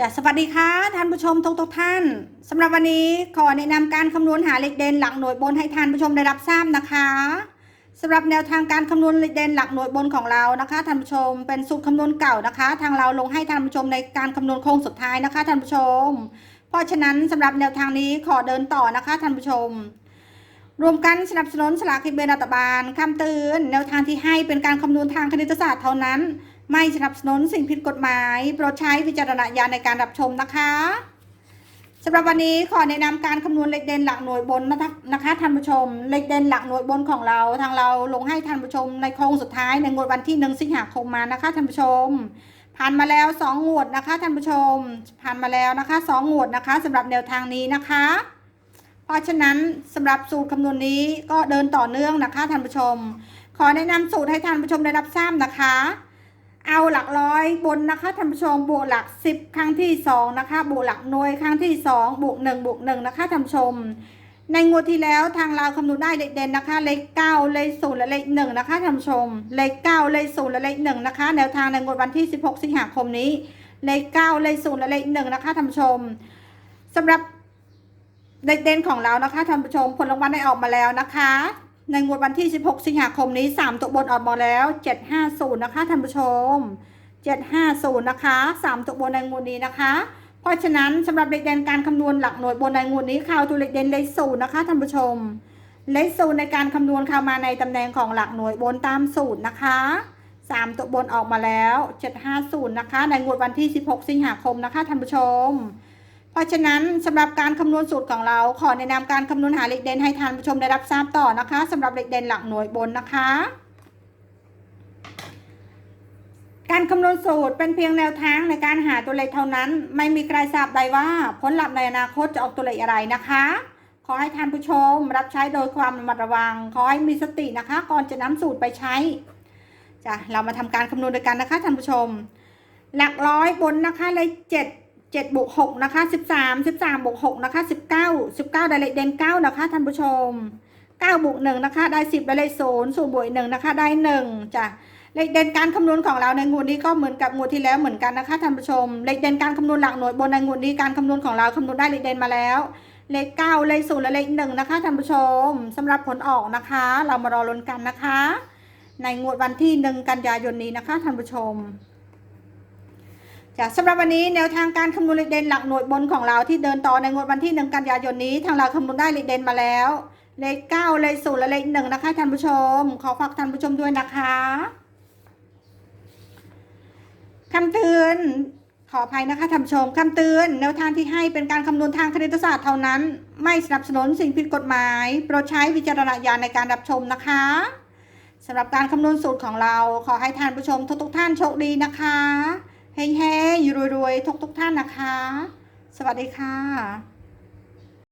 จะสวัสดีค่ะท่านผู้ชมทุกทุกท่านสำหรับวันนี้ขอแนะนำการคำนวณหาเลขเด่นหลักหน่วยบนให้ท่านผู้ชมได้รับทราบนะคะสำหรับแนวทางการคำนวณเลขเด่นหลักหน่วยบนของเรานะคะท่านผู้ชมเป็นสูตรคำนวณเก่านะคะ ทางเราลงให้ท่านผู้ชมในการคำนวณโค้งสุดท้ายนะคะท่านผู้ชม เพราะฉะนั้นสำหรับแนวทางนี้ขอเดินต่อนะคะท่านผู้ชมรวมกันสนับสนุนสลากกินแบ่งรัฐบาลคำเตือนแนวทางที่ให้เป็นการคำนวณทางคณิตศาสตร์เท่านั้น ไม่สนับสนุนสิ่งผิดกฎหมาย โปรดใช้วิจารณญาณในการรับชมนะคะสำหรับวันนี้ขอแนะนำการคำนวณเลขเด่นหลักหน่วยบนนะคะนะคะท่านผู้ชม เลขเด่นหลักหน่วยบนของเราทางเราลงให้ท่านผู้ชมในโค้งสุดท้ายในงวดวันที่หนึ่งสิงหาคมมานะคะท่านผู้ชม ผ่านมาแล้วสองงวดนะคะท่านผู้ชม ผ่านมาแล้วนะคะสองงวดนะคะสำหรับแนวทางนี้นะคะ เพราะฉะนั้นสำหรับสูตรคำนวณนี้ก็เดินต่อเนื่องนะคะท่านผู้ชม ขอแนะนำสูตรให้ท่านผู้ชมได้รับทราบนะคะ เอาหลักร้อยบนนะคะท่านผู้ชมบวกหลักสิบครั้งที่สองนะคะ บวกหลักหน่วยครั้งที่สองบวกหนึ่งบวกหนึ่งนะคะท่านผู้ชม ในงวดที่แล้วทางเราคำนวณได้เลขเด่นนะคะ เลขเก้าเลขศูนย์และเลขหนึ่งนะคะท่านผู้ชม เลขเก้าเลขศูนย์และเลขหนึ่งนะคะ แนวทางในงวดวันที่สิบหกสิงหาคมนี้ เลขเก้าเลขศูนย์และเลขหนึ่งนะคะท่านผู้ชมสำหรับเลขเด่นของเรานะคะท่านผู้ชมผลรางวัลได้ออกมาแล้วนะคะ ในงวดวันที่ 16 สิงหาคมนี้ 3 ตัวบนออกมาแล้ว 750 นะคะท่านผู้ชม 750 นะคะ 3 ตัวบนในงวดนี้นะคะ เพราะฉะนั้นสำหรับเลขเด่นการคำนวณหลักหน่วยบนในงวดนี้ข่าวตัวเลขเด่นเลขศูนย์นะคะท่านผู้ชม เลขศูนย์ในการคำนวณเข้ามาในตำแหน่งของหลักหน่วยบนตามสูตรนะคะ 3 ตัวบนออกมาแล้ว 750 นะคะ ในงวดวันที่ 16 สิงหาคมนะคะท่านผู้ชม เพราะฉะนั้นสำหรับการคำนวณสูตรของเราขอแนะนำการคำนวณหาเลขเด่นให้ท่านผู้ชมได้รับทราบต่อนะคะสำหรับเลขเด่นหลักหน่วยบนนะคะการคำนวณสูตรเป็นเพียงแนวทางในการหาตัวเลขเท่านั้น ไม่มีใครทราบใดว่าผลลัพธ์ในอนาคตจะออกตัวเลขอะไรนะคะ ขอให้ท่านผู้ชมรับใช้โดยความระมัดระวัง ขอให้มีสตินะคะ ก่อนจะนำสูตรไปใช้จ้ะเรามาทำการคำนวณด้วยกันนะคะท่านผู้ชม หลักร้อยบนนะคะเลขเจ็ด เจ็ดบวกหกนะคะสิบสามสิบสามบวกหกนะคะสิบเก้าสิบเก้าได้เลขเด่นเก้านะคะท่านผู้ชมเก้าบวกหนึ่งนะคะได้สิบได้เลขศูนย์ศูนย์บวกหนึ่งนะคะได้หนึ่งจ้ะเลขเด่นการคำนวณของเราในงวดนี้ก็เหมือนกับงวดที่แล้วเหมือนกันนะคะท่านผู้ชม เลขเด่นการคำนวณหลักหน่วยบนในงวดนี้การคำนวณของเราคำนวณได้เลขเด่นมาแล้ว เลขเก้าเลขศูนย์และเลขหนึ่งนะคะท่านผู้ชมสำหรับผลออกนะคะ เรามารอลุ้นกันนะคะ ในงวดวันที่หนึ่งกันยายนนี้นะคะท่านผู้ชม จ้ะสำหรับวันนี้แนวทางการคำนวณเลขเด่นหลักหน่วยบนของเราที่เดินต่อในงวดวันที่หนึ่งกันยายนนี้ ทางเราคำนวณได้เลขเด่นมาแล้ว เลขเก้าเลขศูนย์และเลขหนึ่งนะคะท่านผู้ชม ขอฝากท่านผู้ชมด้วยนะคะคำเตือนขออภัยนะคะท่านผู้ชมคำเตือนแนวทางที่ให้เป็นการคำนวณทางคณิตศาสตร์เท่านั้น ไม่สนับสนุนสิ่งผิดกฎหมายโปรดใช้วิจารณญาณในการรับชมนะคะสำหรับการคำนวณสูตรของเรา ขอให้ท่านผู้ชมทุกท่านโชคดีนะคะ เฮ้งๆอยู่รวยๆทุกๆท่านนะคะ สวัสดีค่ะ